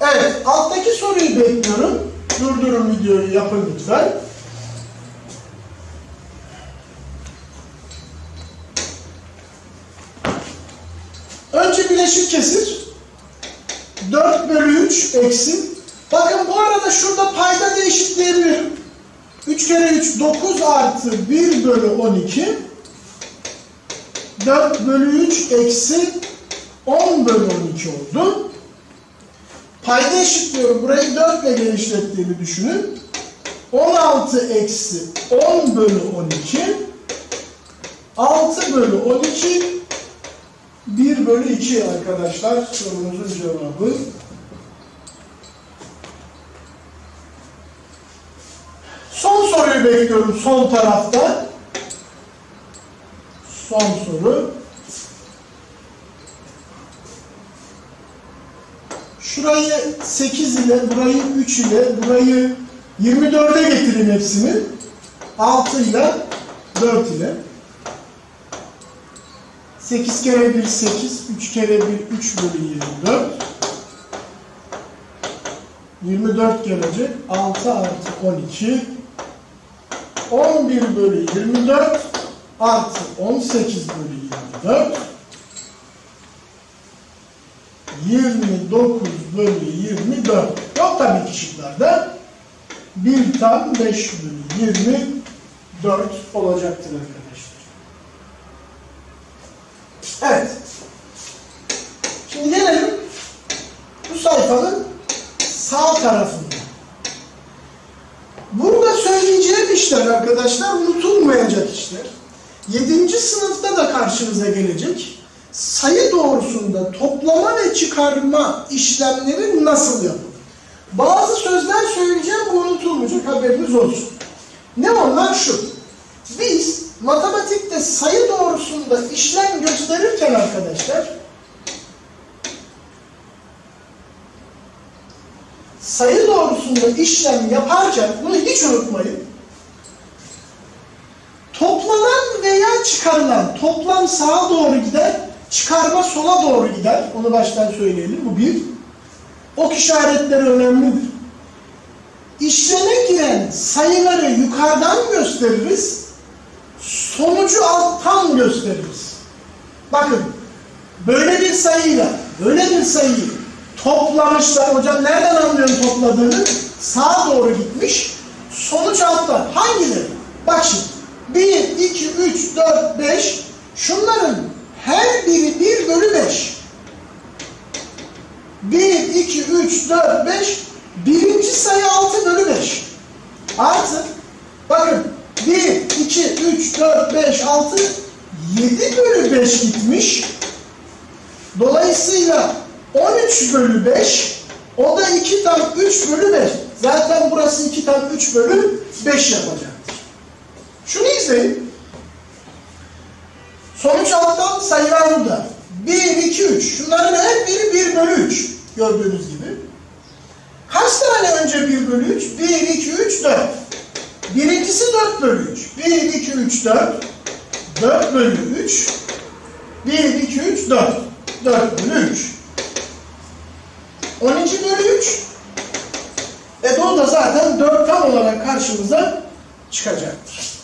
Evet, alttaki soruyu bekliyorum. Durdurun videoyu yapın lütfen. Önce bileşik kesir. 4 bölü 3 eksi. Bakın bu arada şurada payda da eşitleyebilirim. 3 kere 3 9 artı 1 bölü 12. 4 bölü 3 eksi 10 bölü 12 oldu. Payda eşitliyorum. Burayı 4 ile genişlettiğimi düşünün. 16 eksi 10 bölü 12 6 bölü 12 1 bölü 2 arkadaşlar sorumuzun cevabı. Son soruyu bekliyorum sol tarafta. Son soru. Şurayı 8 ile, burayı 3 ile, burayı 24'e getirin hepsini. 6 ile, 4 ile. 8 kere 1 8, 3 kere 1 3 bölü 24. 24 gelecek. 6 artı 12. 11 bölü 24 artı 18 bölü 24. 29 bölü 24. Yok tabii ki şıklarda. 1 tam 5 bölü 24 olacaktır arkadaşlar. Evet. Şimdi gelelim bu sayfanın sağ tarafında. Burada söyleyeceğim işler arkadaşlar unutulmayacak işler. 7. sınıfta da karşınıza gelecek. Sayı doğrusunda toplama ve çıkarma işlemleri nasıl yapılır? Bazı sözler söyleyeceğim bu unutulmayacak haberiniz olsun. Ne onlar şu. Biz matematikte sayı doğrusunda işlem gösterirken arkadaşlar sayı doğrusunda işlem yaparken bunu hiç unutmayın. Toplanan veya çıkarılan toplam sağa doğru gider, çıkarma sola doğru gider. Onu baştan söyleyelim. Bu bir. Ok işaretleri önemlidir. İşleme giren sayıları yukarıdan gösteririz, sonucu alttan gösteririz. Bakın, böyle bir sayıyla, böyle bir sayıyı toplamışlar. Hocam nereden anlıyorum topladığını? Sağa doğru gitmiş, sonuç alttan. Hangileri? Bak şimdi, 1, 2, 3, 4, 5, şunların her biri 1 bölü 5. 1, 2, 3, 4, 5, birinci sayı 6 bölü 5. Artı, bakın 1, 2, 3, 4, 5, 6, 7 bölü 5 gitmiş. Dolayısıyla 13 bölü 5, o da 2 tam 3 bölü 5. Zaten burası 2 tam 3 bölü 5 yapacaktır. Şunu izleyin. Sonuç alttan sayılar burada. 1, 2, 3. Şunların her biri 1 bölü 3. Gördüğünüz gibi. Kaç tane önce 1 bölü 3? 1, 2, 3, 4. Birincisi 4 bölü 3. 1, 2, 3, 4. 4 bölü 3. 1, 2, 3, 4. 4 bölü 3. 12 bölü 3. E bu da zaten 4 tam olarak karşımıza çıkacaktır.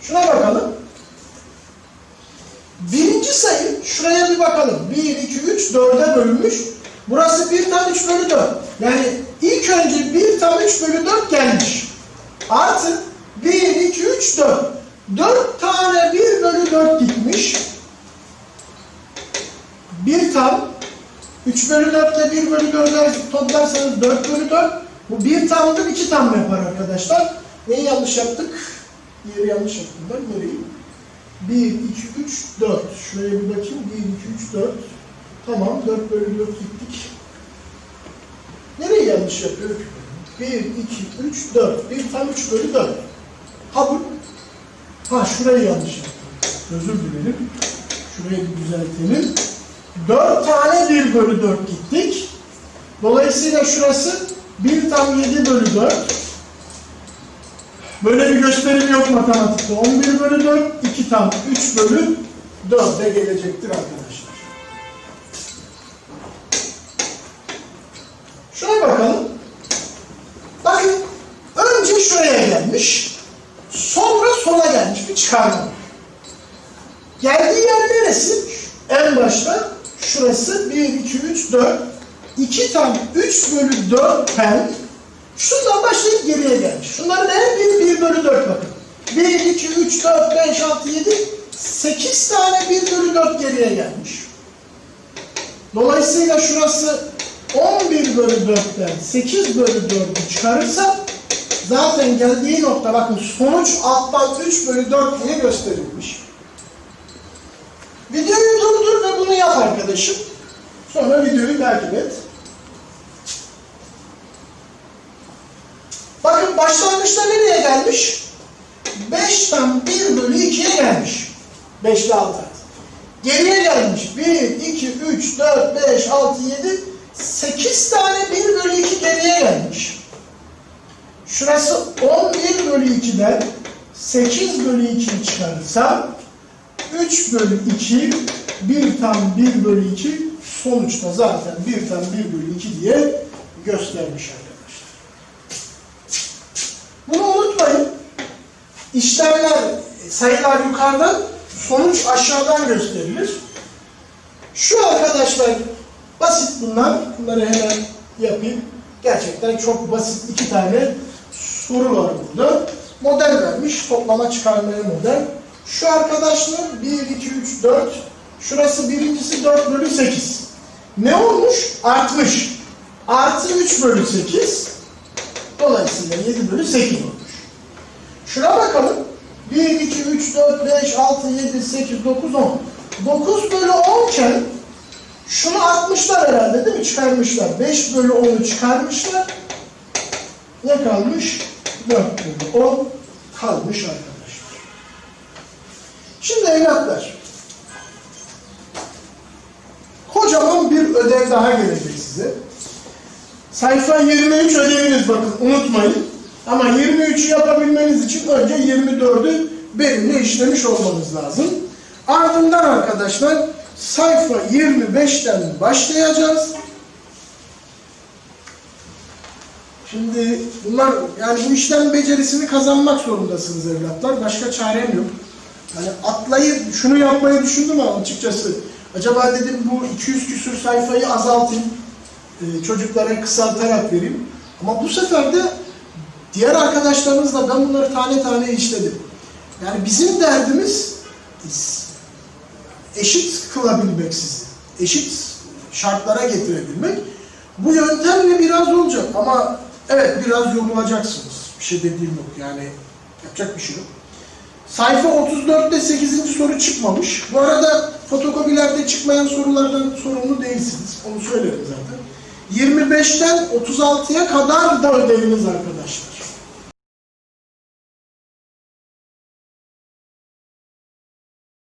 Şuna bakalım. Birinci sayı, şuraya bir bakalım. 1, 2, 3, 4'e bölünmüş. Burası 1 tam 3 bölü 4. Yani ilk önce 1 tam 3 bölü 4 gelmiş. Artı 1, 2, 3, 4. 4 tane 1 bölü 4 gitmiş. 1 tam 3 bölü 4 ile 1 bölü 4'ler toplarsanız 4 bölü 4. Bu 1 tamdır 2 tam yapar arkadaşlar. Neyi yanlış yaptık? Yeri yanlış yaptım ben. Nereyi? 1, 2, 3, 4. Şuraya bir bakayım. 1, 2, 3, 4. Tamam. 4 bölü 4 gittik. Nereyi yanlış yapıyorum? 1, 2, 3, 4. 1 tam 3 bölü 4. Ha bu. Ha şurayı yanlış yaptım. Özür dilerim. Şurayı bir düzeltelim. 4 tane 1 bölü 4 gittik. Dolayısıyla şurası 1 tam 7 bölü 4. Böyle bir gösterim yok matematikte. 11 bölü 4, 2 tam 3 bölü 4'e gelecektir arkadaşlar. Şuna bakalım. Bakın önce şuraya gelmiş. Sonra sola gelmiş bir çıkarma. Geldiği yer neresi? En başta şurası 1, 2, 3, 4. 2 tam 3 bölü 4 pen. Şundan başlayıp geriye gelmiş. Şunların her biri 1 bölü 4 bakın. 1, 2, 3, 4, 5, 6, 7, 8 tane 1 bölü 4 geriye gelmiş. Dolayısıyla şurası 11 bölü 4'ten 8 bölü 4'ü çıkarırsa zaten geldiği nokta bakın sonuç alttan 3 bölü 4 diye gösterilmiş. Videoyu durdur ve bunu yap arkadaşım. Sonra videoyu takip et. Bakın başlangıçta nereye gelmiş? 5'ten 1 bölü 2'ye gelmiş. 5 ile 6 Geriye gelmiş. 1, 2, 3, 4, 5, 6, 7, 8 tane 1 bölü 2 geriye gelmiş. Şurası 11 bölü 2'den 8 bölü 2'yi çıkarırsam 3 bölü 2, 1 tam 1 bölü 2 sonuçta zaten 1 tam 1 bölü 2 diye göstermiş arkadaşlar. Bunu unutmayın. İşlemler, sayılar yukarıdan, sonuç aşağıdan gösterilir. Şu arkadaşlar basit bunlar. Bunları hemen yapayım. Gerçekten çok basit iki tane soru var burada. Model vermiş. Toplama çıkarmaya model. Şu arkadaşlar 1, 2, 3, 4. Şurası birincisi 4 bölü 8. Ne olmuş? Artmış. Artı 3 bölü 8. Dolayısıyla 7 bölü 8 olmuş. Şuna bakalım. 1, 2, 3, 4, 5, 6, 7, 8, 9, 10. 9 bölü 10 iken şunu atmışlar herhalde değil mi? Çıkarmışlar. 5 bölü 10'u çıkarmışlar. Ne kalmış? 4 bölü 10 kalmış arkadaşlar. Şimdi evlatlar. Kocaman bir ödev daha gelecek size. Sayfa 23 ödeviniz bakın unutmayın. Ama 23'ü yapabilmeniz için önce 24'ü benimle işlemiş olmanız lazım. Ardından arkadaşlar sayfa 25'ten başlayacağız. Şimdi bunlar yani bu işlem becerisini kazanmak zorundasınız evlatlar. Başka çarem yok. Hani atlayıp şunu yapmayı düşündüm ama açıkçası. Acaba dedim bu 200 küsür sayfayı azaltayım. e, çocuklara kısaltarak vereyim. Ama bu sefer de diğer arkadaşlarımızla ben bunları tane tane işledim. Yani bizim derdimiz eşit kılabilmek sizi. Eşit şartlara getirebilmek. Bu yöntemle biraz olacak ama evet biraz yorulacaksınız. Bir şey dediğim yok yani yapacak bir şey yok. Sayfa 34'te 8. soru çıkmamış. Bu arada fotokopilerde çıkmayan sorulardan sorumlu değilsiniz. Onu söylerim zaten. 25'ten 36'ya kadar da ödeviniz arkadaşlar.